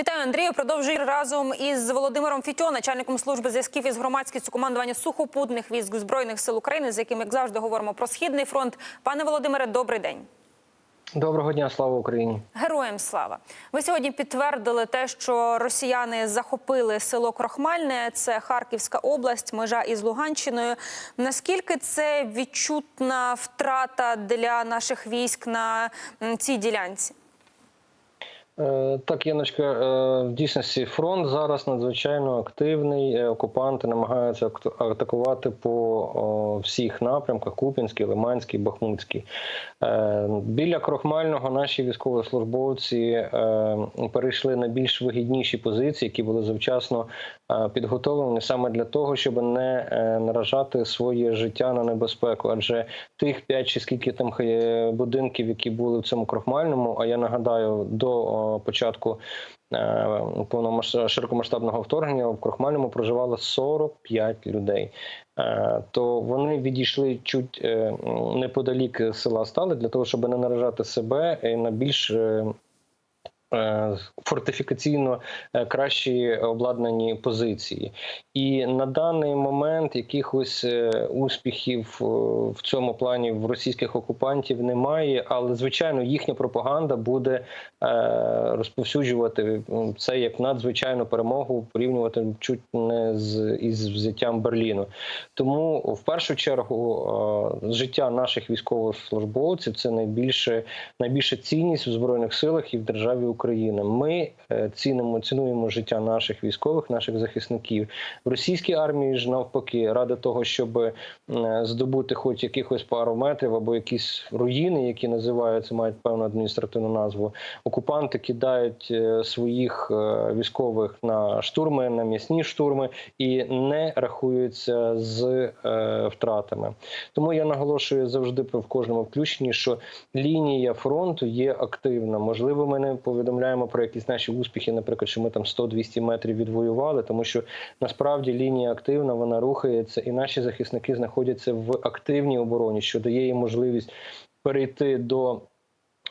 Вітаю, Андрію. Продовжую разом із Володимиром Фітьо, начальником служби зв'язків із громадськістю командування сухопутних військ збройних сил України, з яким як завжди говоримо про східний фронт. Пане Володимире, добрий день. Доброго дня, слава Україні. Героям слава. Ви сьогодні підтвердили те, що росіяни захопили село Крохмальне, це Харківська область, межа із Луганщиною. Наскільки це відчутна втрата для наших військ на цій ділянці? Е, Так, Яночка, е, в дійсності фронт зараз надзвичайно активний. Е, Окупанти намагаються ак- атакувати по всіх напрямках: Куп'янський, Лиманський, Бахмутський. Біля Крохмального наші військовослужбовці перейшли на більш вигідніші позиції, які були завчасно підготовлені саме для того, щоб не наражати своє життя на небезпеку. Адже тих 5 чи скільки там будинків, які були в цьому крохмальному, а я нагадаю, до початку е, широкомасштабного вторгнення в крохмальному проживало 45 людей. Е, То вони відійшли чуть е, неподалік села стали для того, щоб не наражати себе на більш фортифікаційно е, кращі обладнані позиції. І на даний момент якихось е, успіхів е, в цьому плані в російських окупантів немає, але звичайно їхня пропаганда буде е, розповсюджувати це як надзвичайну перемогу, порівнювати чуть не з із взяттям Берліну. Тому в першу чергу е, життя наших військовослужбовців це найбільше найбільша цінність у збройних силах і в державі Україна. Ми е, цінимо цінуємо життя наших військових, наших захисників. В російській армії ж навпаки, ради того, щоб е, здобути хоч якихось пару метрів або якісь руїни, які називаються, мають певну адміністративну назву. Окупанти кидають е, своїх військових на штурми, на м'ясні штурми і не рахуються з втратами. Тому я наголошую завжди в кожному включенні, що лінія фронту є активна. Можливо, ми не повідомляємо про якісь наші успіхи, наприклад, що ми там 100-200 метрів відвоювали, тому що насправді лінія активна, вона рухається, і наші захисники знаходяться в активній обороні, що дає їм можливість перейти до.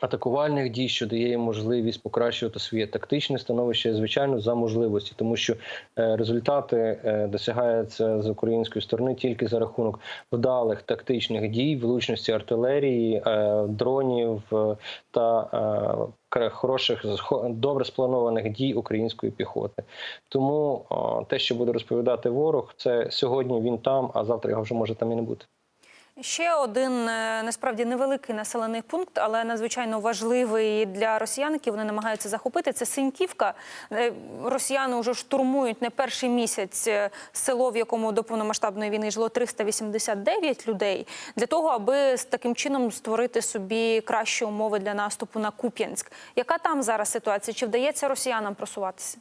Атакувальних дій, що дає їм можливість покращувати своє тактичне становище, звичайно, за можливості, тому що е, результати е, досягаються з української сторони тільки за рахунок вдалих тактичних дій, влучності артилерії, е, дронів та хороших добре спланованих дій української піхоти. Тому те, що буде розповідати ворог, це сьогодні він там, а завтра його вже може там і не бути. Ще один е, насправді невеликий населений пункт, але надзвичайно важливий для росіян, які вони намагаються захопити. Це Синьківка. Е, Росіяни вже штурмують не перший місяць е, село, в якому до повномасштабної війни жило 389 людей, для того, аби з таким чином створити собі кращі умови для наступу на Куп'янськ. Яка там зараз ситуація? Чи вдається росіянам просуватися?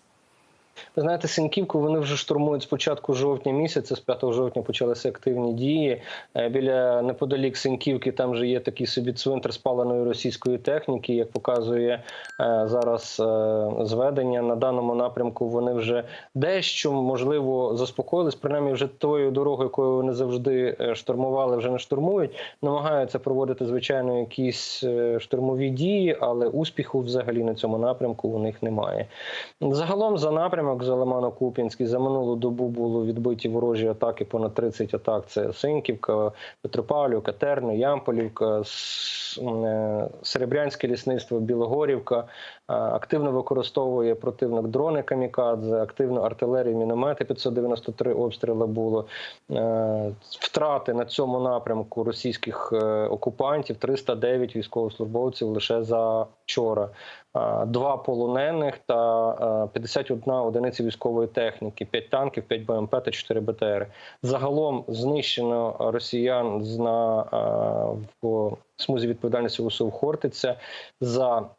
Ви знаєте, Синьківку вони вже штурмують з початку жовтня місяця. З 5 жовтня почалися активні дії. Е, Біля неподалік Синьківки там же є такий собі цвинтар спаленої російської техніки. Як показує е, зараз е, зведення на даному напрямку, вони вже дещо можливо заспокоїлись. Принаймні, вже тою дорогою, якою вони завжди штурмували, вже не штурмують. Намагаються проводити звичайно якісь штурмові дії, але успіху взагалі на цьому напрямку у них немає. Загалом за напрямок за Лимано-Куп'янський за минулу добу було відбиті ворожі атаки. Понад 30 атак. Це Синківка, Петропавлівка, Терни, Ямполівка, е, Серебрянське лісництво, Білогорівка. Е, Активно використовує противник дрони камікадзе, активно артилерію, міномети 593 обстріли було. Е, Втрати на цьому напрямку російських е, окупантів 309 військовослужбовців лише за вчора. Два полонених та е, 51 одиниця військової техніки, 5 танків, 5 БМП та 4 БТР. Загалом знищено росіян на в смузі відповідальності УСУ Хортиця за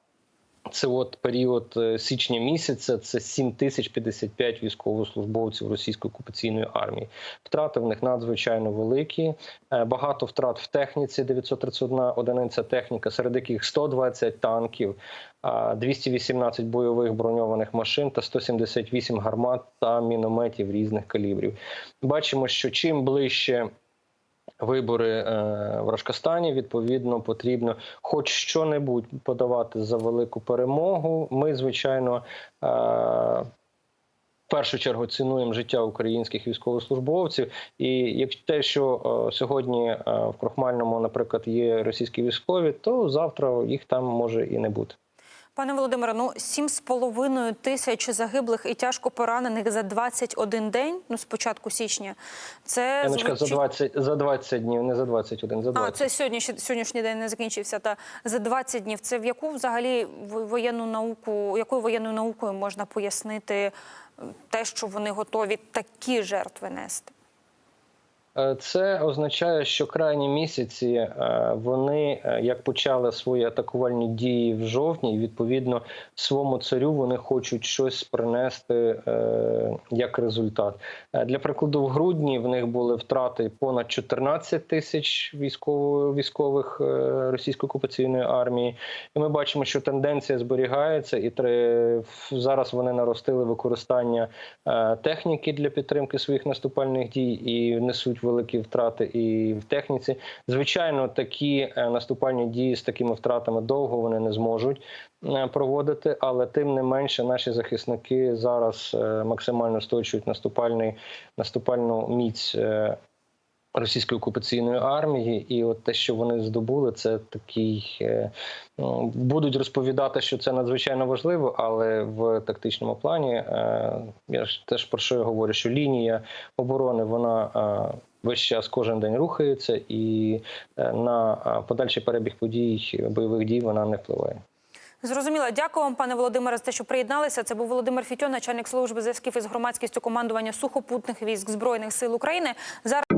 це от період е, січня місяця. Це 7055 військовослужбовців російської окупаційної армії. Втрати в них надзвичайно великі. Е, Багато втрат в техніці. 931 одиниця техніка, серед яких 120 танків, 218 бойових броньованих машин та 178 гармат та мінометів різних калібрів. Бачимо, що чим ближче Вибори е, в Рашкастані відповідно потрібно хоч що-небудь подавати за велику перемогу. Ми, звичайно, е, в першу чергу цінуємо життя українських військовослужбовців. І як те, що е, сьогодні в Крохмальному, наприклад, є російські військові, то завтра їх там може і не бути. Пане Володимире, ну сім з половиною тисяч загиблих і тяжко поранених за 21 день. Ну, з початку січня. Це Яночка, за звучить- 20, за 20 днів, не за 21, за 20. А, це сьогодні сьогоднішній день не закінчився. Та за 20 днів. Це в яку взагалі воєнну науку, якою воєнною наукою можна пояснити те, що вони готові такі жертви нести? Е, Це означає, що крайні місяці е, вони е, як почали свої атакувальні дії в жовтні, і, відповідно своєму царю вони хочуть щось принести як результат. Для прикладу, в грудні в них були втрати понад 14 тисяч військових російської окупаційної армії. І ми бачимо, що тенденція зберігається, і в- зараз вони наростили використання техніки для підтримки своїх наступальних дій і несуть великі втрати і в техніці. Звичайно, такі е, наступальні дії з такими втратами довго вони не зможуть е, проводити, але тим не менше наші захисники зараз е, максимально сточують наступальний наступальну міць. Російської окупаційної армії, і от те, що вони здобули, це такий е, ну, будуть розповідати, що це надзвичайно важливо, але в тактичному плані е, я ж теж про що я говорю, що лінія оборони вона е, весь час кожен день рухається, і на подальший перебіг подій бойових дій вона не впливає. Зрозуміло. Дякую вам, пане Володимире, за те, що приєдналися. Це був Володимир Фітьон, начальник служби зв'язків із громадськістю командування сухопутних військ збройних сил України. Зараз.